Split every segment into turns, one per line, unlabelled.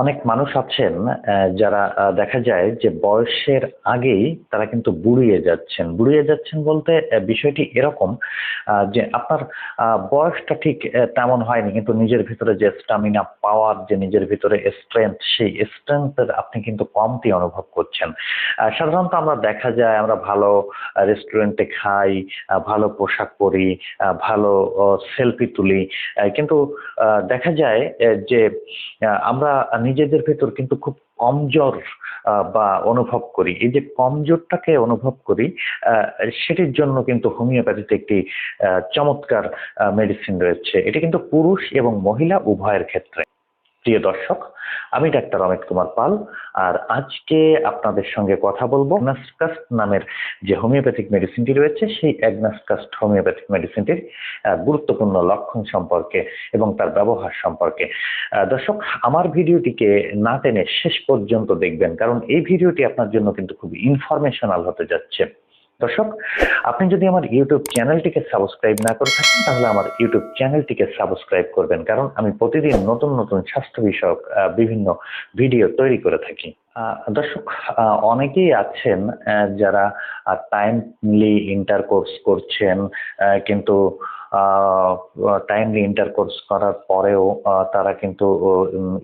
অনেক মানুষ আছেন যারা দেখা যায় যে বয়সের আগেই তারা কিন্তু বুড়িয়ে যাচ্ছেন। বুড়িয়ে যাচ্ছেন বলতে বিষয়টি এরকম যে আপনার বয়সটা ঠিক তেমন হয়নি, কিন্তু নিজের ভিতরে যে স্টামিনা পাওয়ার যে নিজের ভিতরে স্ট্রেংথ সেই স্ট্রেংথের আপনি কিন্তু কমতি অনুভব করছেন। সাধারণত আমরা দেখা যায় আমরা ভালো রেস্টুরেন্টে খাই ভালো পোশাক পরি ভালো সেলফি তুলি কিন্তু দেখা যায় যে আমরা নিজেদের ভেতর কিন্তু খুব কমজোর বা অনুভব করি। এই যে কমজোরটাকে অনুভব করি সেটির জন্য কিন্তু হোমিওপ্যাথিতে একটি চমৎকার মেডিসিন রয়েছে। এটি কিন্তু পুরুষ এবং মহিলা উভয়ের ক্ষেত্রে। প্রিয় দর্শক, আমি ডাক্তার অমিত কুমার পাল আর আজকে আপনাদের সঙ্গে কথা বলব অ্যাগনাসকাস্ট নামের যে হোমিওপ্যাথিক মেডিসিনটি রয়েছে, সেই অ্যাগনাসকাস্ট হোমিওপ্যাথিক মেডিসিনটির গুরুত্বপূর্ণ লক্ষণ সম্পর্কে এবং তার ব্যবহার সম্পর্কে। দর্শক, আমার ভিডিওটিকে না টেনে শেষ পর্যন্ত দেখবেন, কারণ এই ভিডিওটি আপনার জন্য কিন্তু খুব ইনফরমেশনাল হতে যাচ্ছে। দর্শক, আপনি যদি আমার ইউটিউব চ্যানেলটিকে সাবস্ক্রাইব না করে থাকেন, তাহলে আমার ইউটিউব চ্যানেলটিকে সাবস্ক্রাইব করবেন। কারণ আমি প্রতিদিন নতুন নতুন স্বাস্থ্য বিষয়ক বিভিন্ন ভিডিও তৈরি করে থাকি। দর্শক অনেকেই আছেন যারা টাইমলি ইন্টার কোর্স করছেন কিন্তু টাইমলি ইন্টারকোর্স করার পরেও তারা কিন্তু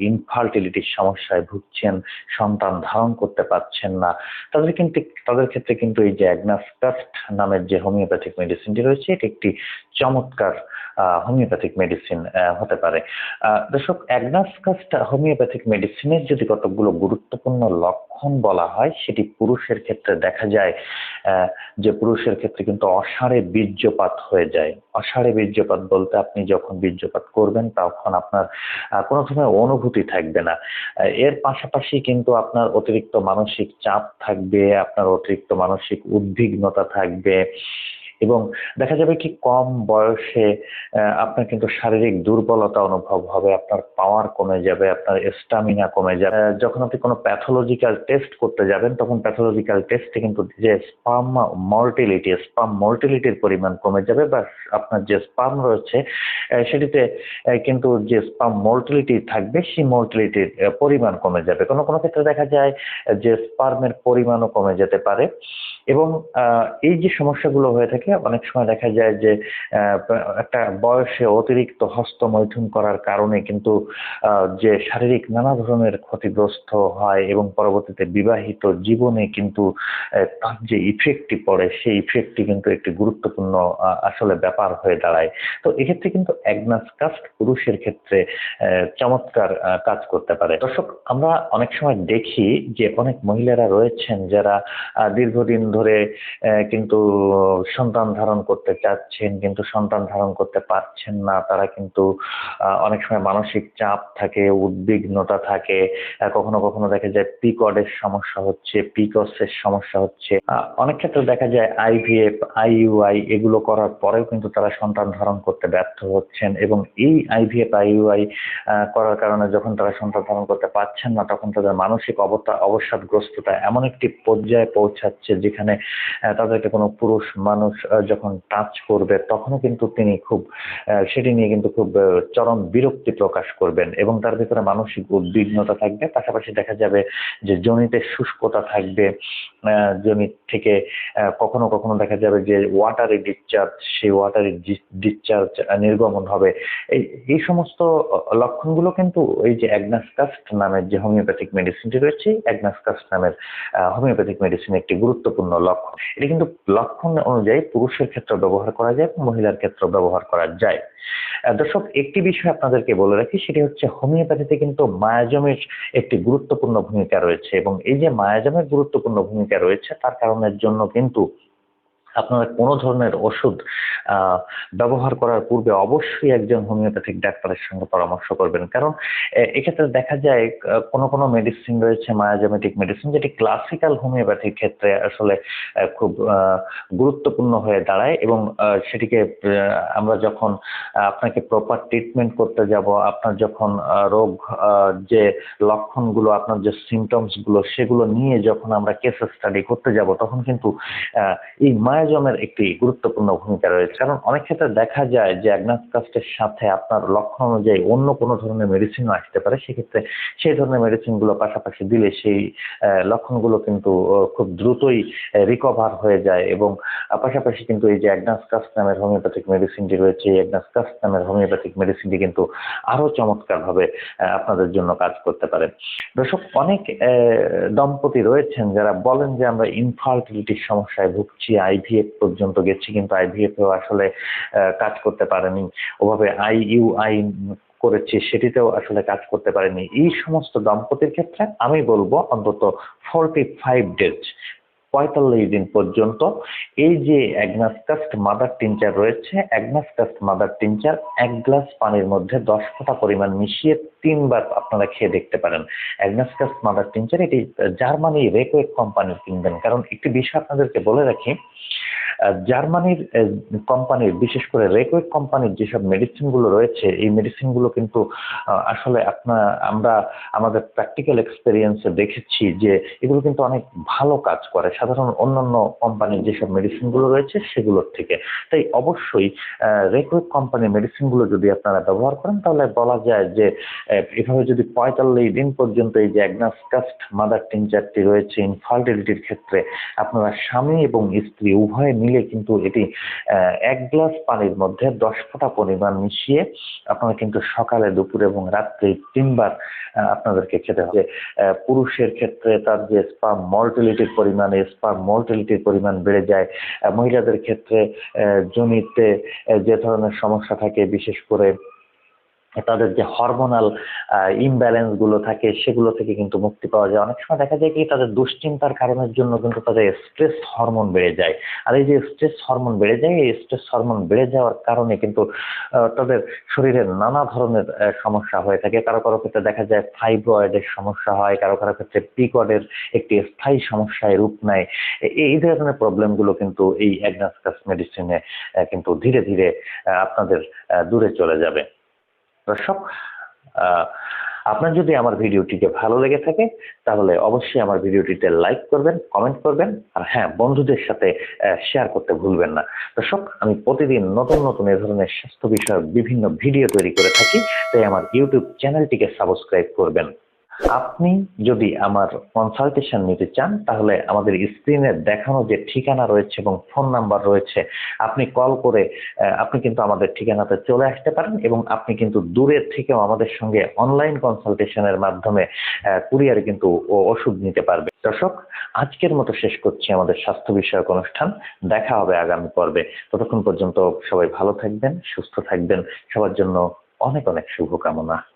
ইনফার্টিলিটির সমস্যায় ভুগছেন, সন্তান ধারণ করতে পারছেন না। তাদের কিন্তু, তাদের ক্ষেত্রে কিন্তু এই যে অ্যাগনাসকাস্ট নামের যে হোমিওপ্যাথিক মেডিসিনটি রয়েছে, এটি একটি চমৎকার হোমিওপ্যাথিক মেডিসিন হতে পারে। দর্শক অ্যাগনাসকাস্ট হোমিওপ্যাথিক মেডিসিনের যদি কতকগুলো গুরুত্বপূর্ণ লক্ষণ বলা হয়, সেটি পুরুষের ক্ষেত্রে দেখা যায় যে পুরুষের ক্ষেত্রে কিন্তু অসাড়ে বীর্যপাত হয়ে যায়। অসাড়ে বীর্যপাত বলতে আপনি যখন বীর্যপাত করবেন তখন আপনার কোনো ধরনের অনুভূতি থাকবে না। এর পাশাপাশি কিন্তু আপনার অতিরিক্ত মানসিক চাপ থাকবে, আপনার অতিরিক্ত মানসিক উদ্বিগ্নতা থাকবে এবং দেখা যাবে কি কম বয়সে আপনার কিন্তু শারীরিক দুর্বলতা অনুভব হবে, আপনার পাওয়ার কমে যাবে, আপনার স্টামিনা কমে যাবে। যখন আপনি কোনো প্যাথোলজিক্যাল টেস্ট করতে যাবেন, তখন প্যাথোলজিক্যাল টেস্টে কিন্তু যে স্পাম মর্টিলিটি স্পাম মর্টিলিটির পরিমাণ কমে যাবে বা আপনার যে স্পাম রয়েছে সেটিতে কিন্তু যে স্পাম মর্টিলিটি থাকবে, সেই মর্টিলিটির পরিমাণ কমে যাবে। কোনো কোনো ক্ষেত্রে দেখা যায় যে স্পার্মের পরিমাণও কমে যেতে পারে। এবং এই যে সমস্যাগুলো হয়ে থাকে অনেক সময় দেখা যায় যে একটা বয়সে অতিরিক্ত হস্তমৈথুন করার কারণে কিন্তু যে শারীরিক নানা ধরনের ক্ষতিগ্রস্ত হয় এবং পরবর্তীতে বিবাহিত জীবনে কিন্তু তার যে ইফেক্টটি পড়ে, সেই ইফেক্টটি কিন্তু একটি গুরুত্বপূর্ণ আসলে ব্যাপার হয়ে দাঁড়ায়। তো এক্ষেত্রে কিন্তু অ্যাগনাস কাস্ট পুরুষের ক্ষেত্রে চমৎকার কাজ করতে পারে। দর্শক, আমরা অনেক সময় দেখি যে অনেক মহিলারা রয়েছেন যারা দীর্ঘদিন ধরে কিন্তু ধারণ করতে চাচ্ছেন কিন্তু সন্তান ধারণ করতে পারছেন না, তারা কিন্তু অনেক সময় মানসিক চাপ থাকে, উদ্বিগ্নতা থাকে কখনো কখনো দেখা যায় পিকডের সমস্যা হচ্ছে, পিকসের সমস্যা হচ্ছে। অনেক ক্ষেত্রে দেখা যায় আইভিএফ আইইউআই এগুলো করার পরেও কিন্তু তারা সন্তান ধারণ করতে ব্যর্থ হচ্ছেন এবং এই আইভিএফ আইইউআই করার কারণে যখন তারা সন্তান ধারণ করতে পারছেন না, তখন তাদের মানসিক অবস্থা অবসাদগ্রস্ততা এমন একটি পর্যায়ে পৌঁছাচ্ছে যেখানে তাদেরকে কোনো পুরুষ মানুষ যখন টাচ করবে, তখনও কিন্তু তিনি খুব সেটি নিয়ে কিন্তু খুব চরম বিরক্তি প্রকাশ করবেন এবং তার ভিতরে মানসিক উদ্বিগ্নতা থাকবে। পাশাপাশি দেখা যাবে যে জমিতে শুষ্কতা থাকবে জমি থেকে কখনো কখনো দেখা যাবে যে ওয়াটারি ডিসচার্জ সেই ওয়াটারি ডিসচার্জ নির্গমন হবে। এই এই সমস্ত লক্ষণগুলো কিন্তু এই যে অ্যাগনাসকাস্ট নামের যে হোমিওপ্যাথিক মেডিসিনটি রয়েছে অ্যাগনাসকাস্ট নামের হোমিওপ্যাথিক মেডিসিন একটি গুরুত্বপূর্ণ লক্ষণ। এটি কিন্তু লক্ষণ অনুযায়ী পুরুষের ক্ষেত্রে ব্যবহার করা যায়, মহিলার ক্ষেত্রে ব্যবহার করা যায়। দর্শক, একটি বিষয় আপনাদেরকে বলে রাখি, সেটি হচ্ছে হোমিওপ্যাথিতে কিন্তু মায়াজমের একটি গুরুত্বপূর্ণ ভূমিকা রয়েছে এবং এই যে মায়াজমের গুরুত্বপূর্ণ ভূমিকা রয়েছে, তার কারণের জন্য কিন্তু আপনারা কোনো ধরনের ওষুধ ব্যবহার করার পূর্বে অবশ্যই একজন হোমিওপ্যাথিক ডাক্তারের সঙ্গে পরামর্শ করবেন। কারণ এক্ষেত্রে দেখা যায় কোনো কোনো মেডিসিন রয়েছে মায়াজমেটিক মেডিসিন যেটি ক্লাসিক্যাল হোমিওপ্যাথির ক্ষেত্রে আসলে খুব গুরুত্বপূর্ণ হয়ে দাঁড়ায় এবং সেটিকে আমরা যখন আপনাকে প্রপার ট্রিটমেন্ট করতে যাব, আপনার যখন রোগ যে লক্ষণগুলো, আপনার যে সিমটমসগুলো, সেগুলো নিয়ে যখন আমরা কেস স্টাডি করতে যাব, তখন কিন্তু এই মায়া রাইজমের একটি গুরুত্বপূর্ণ ভূমিকা রয়েছে। কারণ অনেক ক্ষেত্রে দেখা যায় যে অ্যাগনাসকাস্টের সাথে আপনার লক্ষণ অনুযায়ী অন্য কোনো ধরনের মেডিসিনও আসতে পারে। সেক্ষেত্রে সেই ধরনের মেডিসিনগুলো পাশাপাশি দিলে সেই লক্ষণগুলো কিন্তু খুব দ্রুতই রিকভার হয়ে যায় এবং পাশাপাশি কিন্তু এই যে অ্যাগনাসকাস্ট নামের হোমিওপ্যাথিক মেডিসিনটি রয়েছে, এই অ্যাগনাসকাস্ট নামের হোমিওপ্যাথিক মেডিসিনটি কিন্তু আরও চমৎকারভাবে আপনাদের জন্য কাজ করতে পারে। দর্শক, অনেক দম্পতি রয়েছেন যারা বলেন যে আমরা ইনফার্টিলিটির সমস্যায় ভুগছি আইভিএফ পর্যন্ত গেছি, কিন্তু আইভিএফ এও আসলে কাজ করতে পারেনি। ওভাবে আইইউআই করেছি, সেটিতেও আসলে কাজ করতে পারেনি। এই সমস্ত দম্পতির ক্ষেত্রে আমি বলব অন্তত ফোরটি ফাইভ ডেজ পঁয়তাল্লিশ দিন পর্যন্ত। এই যে অ্যাগনাসকাস্ট মাদার টিনচার রয়েছে অ্যাগনাসকাস্ট মাদার টিনচার এক গ্লাস পানির মধ্যে দশ ফোঁটা পরিমাণ মিশিয়ে তিনবার আপনারা খেয়ে দেখতে পারেন। অ্যাগনাসকাস্ট মাদার টিনচার এটি জার্মানি রেকোয়েক কোম্পানির কিনবেন। কারণ একটি বিষয় আপনাদেরকে বলে রাখি জার্মানির কোম্পানির বিশেষ করে রেকোয়েক কোম্পানির যেসব মেডিসিনগুলো রয়েছে, এই মেডিসিনগুলো কিন্তু আসলে আপনার আমরা আমাদের প্র্যাকটিক্যাল এক্সপেরিয়েন্সে দেখেছি যে এগুলো কিন্তু অনেক ভালো কাজ করে। সাধারণ অন্যান্য কোম্পানির যেসব মেডিসিনগুলো রয়েছে, সেগুলোর থেকে। তাই অবশ্যই রেকোয়েক কোম্পানির মেডিসিনগুলো যদি আপনারা ব্যবহার করেন, তাহলে বলা যায় যে এভাবে যদি পঁয়তাল্লিশ দিন পর্যন্ত এই যে অ্যাগনাসকাস্ট মাদার টিনচারটি রয়েছে ইনফার্টিলিটির ক্ষেত্রে, আপনারা স্বামী এবং স্ত্রী উভয়ে মিলে কিন্তু এটি এক গ্লাস পানির মধ্যে দশ ফোঁটা পরিমাণ মিশিয়ে আপনারা কিন্তু সকালে, দুপুরে এবং রাত্রে তিনবার আপনাদেরকে খেতে হবে। পুরুষের ক্ষেত্রে তার যে স্পাম মর্টিলিটির পরিমাণ স্পাম মর্টিলিটির পরিমাণ বেড়ে যায়। মহিলাদের ক্ষেত্রে জমিতে যে ধরনের সমস্যা থাকে, বিশেষ করে তাদের যে হরমোনাল ইমব্যালেন্সগুলো থাকে সেগুলো থেকে কিন্তু মুক্তি পাওয়া যায়। অনেক সময় দেখা যায় কি তাদের দুশ্চিন্তার কারণের জন্য কিন্তু তাদের স্ট্রেস হরমোন বেড়ে যায়। আর এই যে স্ট্রেস হরমোন বেড়ে যায়, এই স্ট্রেস হরমোন বেড়ে যাওয়ার কারণে কিন্তু তাদের শরীরের নানা ধরনের সমস্যা হয়ে থাকে। কারও কারও ক্ষেত্রে দেখা যায় ফাইব্রয়েডের সমস্যা হয়, কারও কারও ক্ষেত্রে পিকডের একটি স্থায়ী সমস্যায় রূপ নেয়। এই ধরনের প্রবলেমগুলো কিন্তু এই অ্যাগনাসকাস মেডিসিনে কিন্তু ধীরে ধীরে আপনাদের দূরে চলে যাবে। দর্শক আপনার যদি আমার ভিডিওটিকে ভালো লেগে থাকে, তাহলে অবশ্যই আমার ভিডিওটিতে লাইক করবেন কমেন্ট করবেন, আর হ্যাঁ বন্ধুদের সাথে শেয়ার করতে ভুলবেন না। দর্শক, আমি প্রতিদিন নতুন নতুন এ ধরনের স্বাস্থ্য বিষয়ক বিভিন্ন ভিডিও তৈরি করে থাকি, তাই আমার ইউটিউব চ্যানেলটিকে সাবস্ক্রাইব করবেন। আপনি যদি আমার কনসালটেশন নিতে চান, তাহলে আমাদের স্ক্রিনে দেখানো যে ঠিকানা রয়েছে এবং ফোন নাম্বার রয়েছে, আপনি কল করে আপনি কিন্তু আমাদের ঠিকানাতে চলে আসতে পারেন এবং আপনি কিন্তু দূরের থেকেও আমাদের সঙ্গে অনলাইন কনসালটেশনের মাধ্যমে কুরিয়ারে কিন্তু ওষুধ নিতে পারবে। দর্শক, আজকের মতো শেষ করছি আমাদের স্বাস্থ্য বিষয়ক অনুষ্ঠান। দেখা হবে আগামী পর্বে। ততক্ষণ পর্যন্ত সবাই ভালো থাকবেন, সুস্থ থাকবেন। সবার জন্য অনেক অনেক শুভকামনা।